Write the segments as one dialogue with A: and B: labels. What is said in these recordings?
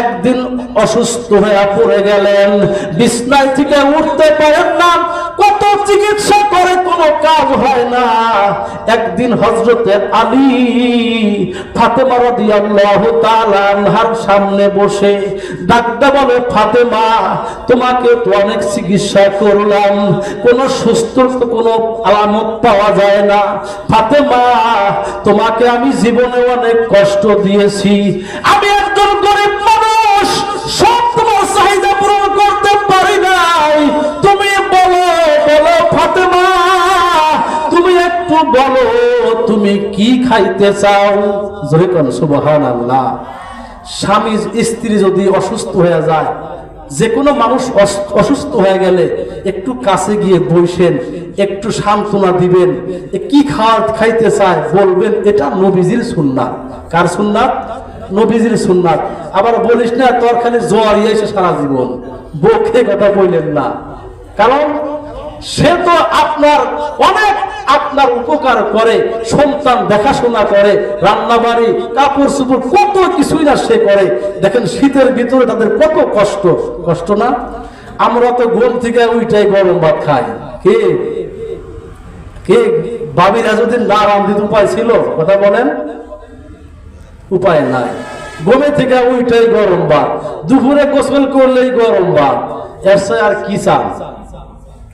A: একদিন অসুস্থ হয়ে পড়ে গেলেন। বিছনায় থেকে উঠতে পারেন না। চিকিৎসা করে কোনো কাজ হয় না। একদিন হজরতে আলী ফাতেমা রাদি আল্লাহ তালাহার সামনে বসে ডাকতে বলে, ফাতেমা, তোমাকে তো অনেক চিকিৎসা করলাম। কোনো সুস্থ কোনো আলামত পাওয়া যায় না। ফাতেমা, তোমাকে আমি জীবনে অনেক কষ্ট দিয়েছি। বলো, তুমি কি খাইতে চাও? জয় কোন সুবহান আল্লাহ স্বামী স্ত্রী যদি অসুস্থ হয়ে যায় যে কোনো মানুষ অস- অসুস্থ হয়ে গেলে একটু কাছে গিয়ে বসেন, একটু সান্ত্বনা দিবেন কি খাওয়া খাইতে চায় বলবেন, এটা নবীজির সুন্নাত। কার সুন্নাত? নবীজির সুন্নাত। আবার বলিস না তোর খালি জ্বর এসে সারা জীবন। বকে কথা বললেন না। কারণ সে তো আপনার অনেক আপনার উপকার করে, সন্তান দেখাশোনা করে রান্না বাড়ি কাপড় চুপড়, কত কিছুই না সে করে। দেখেন শীতের ভিতরে তাদের কত কষ্ট। কষ্ট না? আমরা তো ঘুম থেকে ওইটাই গরম ভাত খাই। কে? কে? বাবিরা যদি না রান্ধিত উপায় ছিল, কথা বলেন? উপায় নাই। ঘুমে থেকে ওইটাই গরম ভাত। দুপুরে গোসল করলেই গরম ভাত। এর আর কি চান?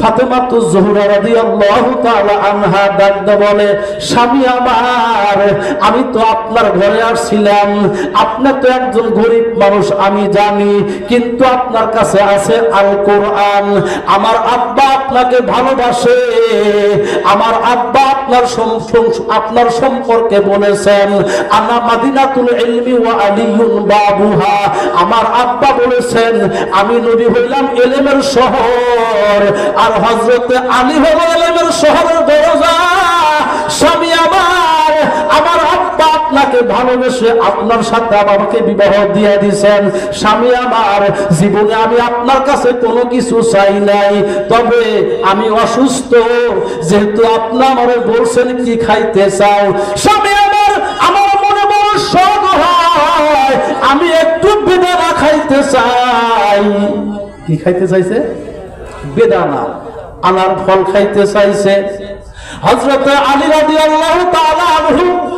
A: ফাতেমা তো জোহরা রাদিয়াল্লাহু তাআলা আনহা ডাকতে বলে, স্বামী আমার, আমি তো আপনার ঘরে আসছিলাম। আপনি তো একজন গরিব মানুষ, আমি জানি। কিন্তু আপনার কাছে আছে আল কোরআন আমার আব্বা আপনাকে ভালোবাসে। আমার আব্বা আপনার আপনার সম্পর্কে বলেছেন, আনা মাদিনাতুল ইলমি ওয়া আলিউন বাবুহা। আমার আব্বা বলেছেন, আমি নবী হইলাম এলেমের শহর। আর হযরত আলী হলো এলেমের শহরের দরজা। ভালোবেসে আপনার সাথে আমাকে বিবাহ দিয়ে দিছেন। স্বামী আমার, জীবনে আমি আপনার কাছে কোনো কিছু চাই নাই। তবে আমি অসুস্থ, যেহেতু আপনি আমারে বলছেন কি খাইতে চাও। স্বামী আমার আমার মনে বড় শখ হয়, আমি একটু বেদানা খাইতে চাই। কি খাইতে চাইছে? বেদানা। আনার ফল খাইতে চাইছে। হজরত আলী রাজি আল্লাহ পকেটের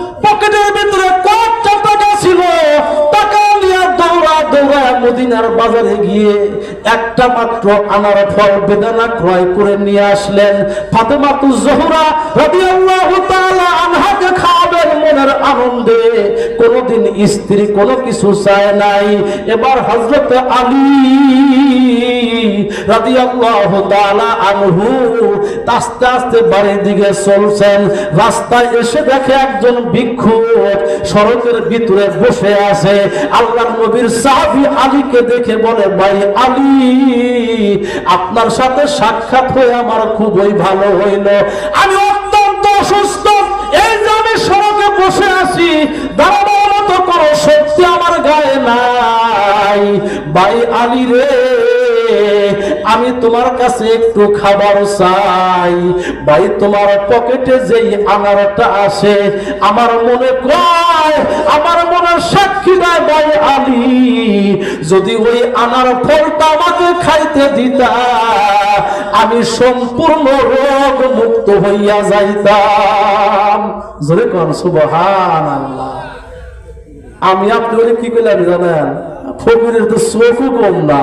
A: মদিনার বাজারে গিয়ে একটা মাত্র আনার ফল বেদানা ক্রয় করে নিয়ে আসলেন। ফাতেমাতু রাদিয়াল্লাহু তাআলা আনহাকে খাওয়াবেন মনের আনন্দে। স্ত্রী কিছু চায় নাই। এবার হযরত আলী রাদিয়াল্লাহু তাআলা আনহু আস্তে আস্তে বাড়ির দিকে চলছেন। রাস্তায় এসে দেখে একজন ভিক্ষুক সড়কের ভিতরে বসে আছে। আল্লাহর নবীর সাহাবী আলীকে দেখে বলে, ভাই আলী, আপনার সাথে সাক্ষাৎ হয়ে আমার খুবই ভালো হইল। আমি অত্যন্ত অসুস্থ। এই যে আমি সড়কে বসে আছি, দাঁড়ানোর মতো কোনো শক্তি আমার গায়ে নাই। ভাই আলী রে আমি তোমার কাছে একটু খাবার চাই। ভাই, তোমার পকেটে যেই আনারটা আসে, আমার মনে কয়, আমার মনের সাক্ষী দেয় ভাই আলী। যদি ওই আনার ফলটা আমাকে খাইতে দিতা, আমি সম্পূর্ণ রোগ মুক্ত হইয়া যাইতাম। জোরে কন সুবহান আল্লাহ আমি আপনি বলে, কি করলাম জানেন? ফকিরের তো চোখও কম না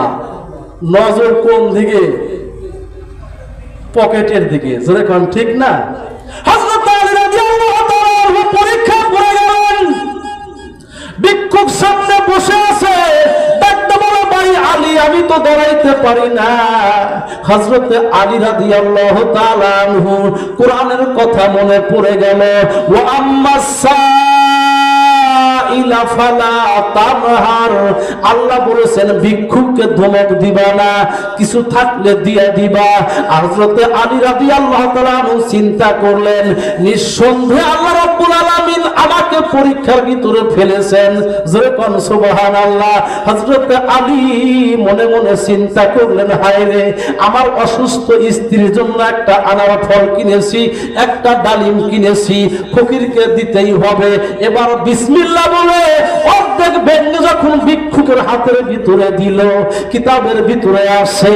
A: নজর কোন দিকে? পকেটের দিকে। জোরে কোন ঠিক না? পরীক্ষা করে গেলেন। ভিক্ষুক সামনে বসে আছে। আমি তো দাঁড়াইতে পারি না। হযরত আলী তাআলা আনহু কোরআনের কথা মনে পড়ে গেল। ওয়া আম্মাস আল্লাহ বলেছেন ভিক্ষুককে ধমক দিবা না, কিছু থাকলে দিয়ে দিবা। আলী চিন্তা করলেন, নিঃসন্দেহে আল্লাহ আমাকে পরীক্ষার ভিতরে ফেলেছেন। আলী মনে মনে চিন্তা করলেন, হায় রে, আমার অসুস্থ স্ত্রীর জন্য একটা আনার ফল কিনেছি, একটা ডালিম কিনেছি, ফকিরকে দিতেই হবে। এবার বিসমিল্লাহ অর্ধেক যখন ভিক্ষুকের হাতের ভিতরে দিল, কিতাবের ভিতরে আসে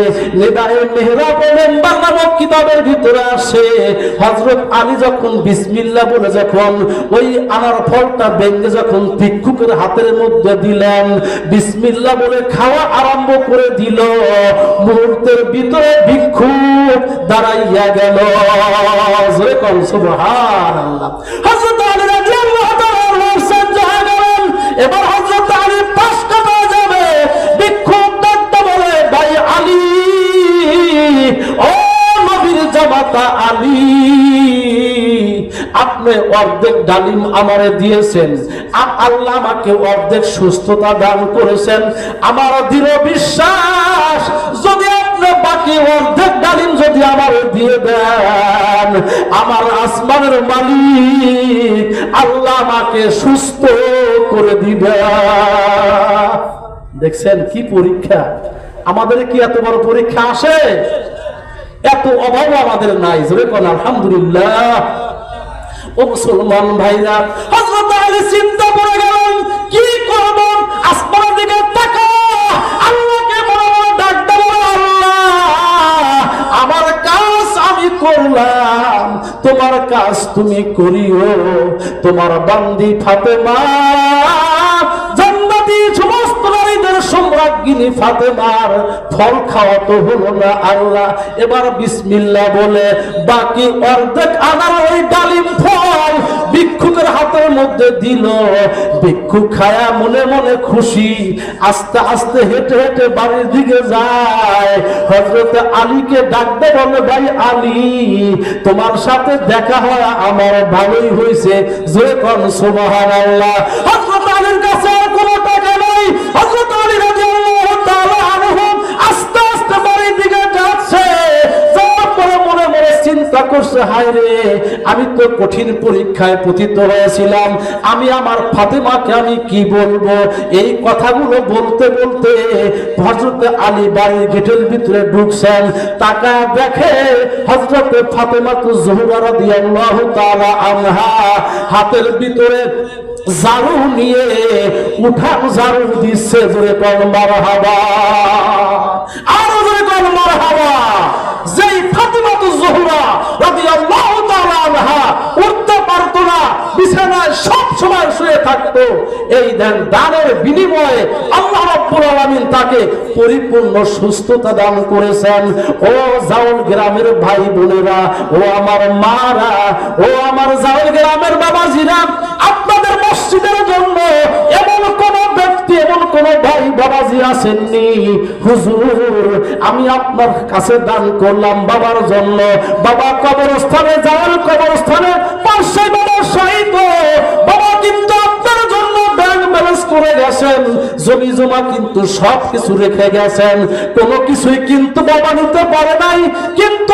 A: নামক কিতাবের ভিতরে আসে। হযরত আলী যখন বিসমিল্লাহ বলে যখন ওই আনার ফলটা যখন ভিক্ষুকের হাতের মধ্যে দিলেন, বিসমিল্লাহ বলে খাওয়া আরম্ভ করে দিল। মুহূর্তের ভিতরে ভিক্ষুক দাঁড়াইয়া গেল। জোরে এবার হযরত আলী পাশ কাটা যাবে ডাকতে বলে, ভাই আলী, ও নবীর জামাতা আলী, আপনি অর্ধেক ডালিম আমারে দিয়েছেন আল্লাহ আমাকে অর্ধেক সুস্থতা দান করেছেন। আমার দৃঢ় বিশ্বাস, যদি আপনি বাকি অর্ধেক ডালিম যদি আমার দিয়ে দেন, আমার আসমানের মালিক আল্লাহ আমাকে সুস্থ করে দিবে। দেখছেন কি পরীক্ষা? আমাদের কি এত বড় পরীক্ষা আসে? এত অভাব আমাদের নাই, জোরে কোন আলহামদুলিল্লাহ। ও মুসলমান ভাইরা, হযরত চিন্তা করে গেলেন, কি করব? আসমানের দিকে তাকাও। আল্লাহকে বড় বড় ডাক আল্লাহ। আমার কাজ আমি করলাম, তোমার কাজ তুমি করিও। তোমার বান্দি ফাতেমা সম্রাজ্ঞিনী ফাতেমার ফল খাওয়া তো হলো না আল্লাহ। এবার বিসমিল্লাহ বলে, বাকি অর্ধেক আনার ওই ডালিম ফল ভিক্ষুকের হাতের মধ্যে দিল। ভিক্ষুক খায়া মনে মনে খুশি, আস্তে আস্তে হেঁটে হেঁটে বাড়ির দিকে যায়। হজরত আলীকে ডাকতে বলে, ভাই আলী, তোমার সাথে দেখা হয়, আমার ভালোই হয়েছে। যে কোন সুবহান আল্লাহ হজরত আলীর কাছে কোনো টাকা নাই। হজরত আলী করছে হায় রে। আমি তো কঠিন পরীক্ষায় পতিত হয়েছিলাম। আমি আমার ফাতেমাকে আমি কি বলব? এই কথাগুলো বলতে বলতে হজরত আলী বাড়ির গেটের ভিতরে ঢুকছেন। তাকা দেখে হজরত ফাতেমা তো আনহা হাতের ভিতরে ঝাড়ু নিয়ে উঠান ঝাড়ু দিচ্ছে, জোরে কল মারহাবা আরও জোরে কল মারহাবা যেই ফাতিমা তো জহুরা রাদিয়াল্লাহু তাআলা আনহা উঠতে পারতো না বিছানায় সব সময় শুয়ে থাকতো এই দেন দানের বিনিময়ে আল্লাহ রাব্বুল আলামিন তাকে পরিপূর্ণ সুস্থতা দান করেছেন। ও জাউল গ্রামের ভাই বোনেরা, ও আমার মারা, ও আমার জাউল গ্রামের বাবাজিরা, আপনাদের মসজিদের জন্য এমন কোন ব্যক্তি, এমন কোন ভাই বাবাজি আসেননি হুজুর, আমি আপনার কাছে দান করলাম বাবার জন্য। বাবা কবরস্থানে যাওয়ার কবরস্থানে পাশে বাবা শহীদ। বাবা কিন্তু আপনার জন্য ব্যাংক ব্যালেন্স করে গেছেন, জমি জমা কিন্তু সব কিছু রেখে গেছেন। কোনো কিছুই কিন্তু বাবা নিতে পারে নাই, কিন্তু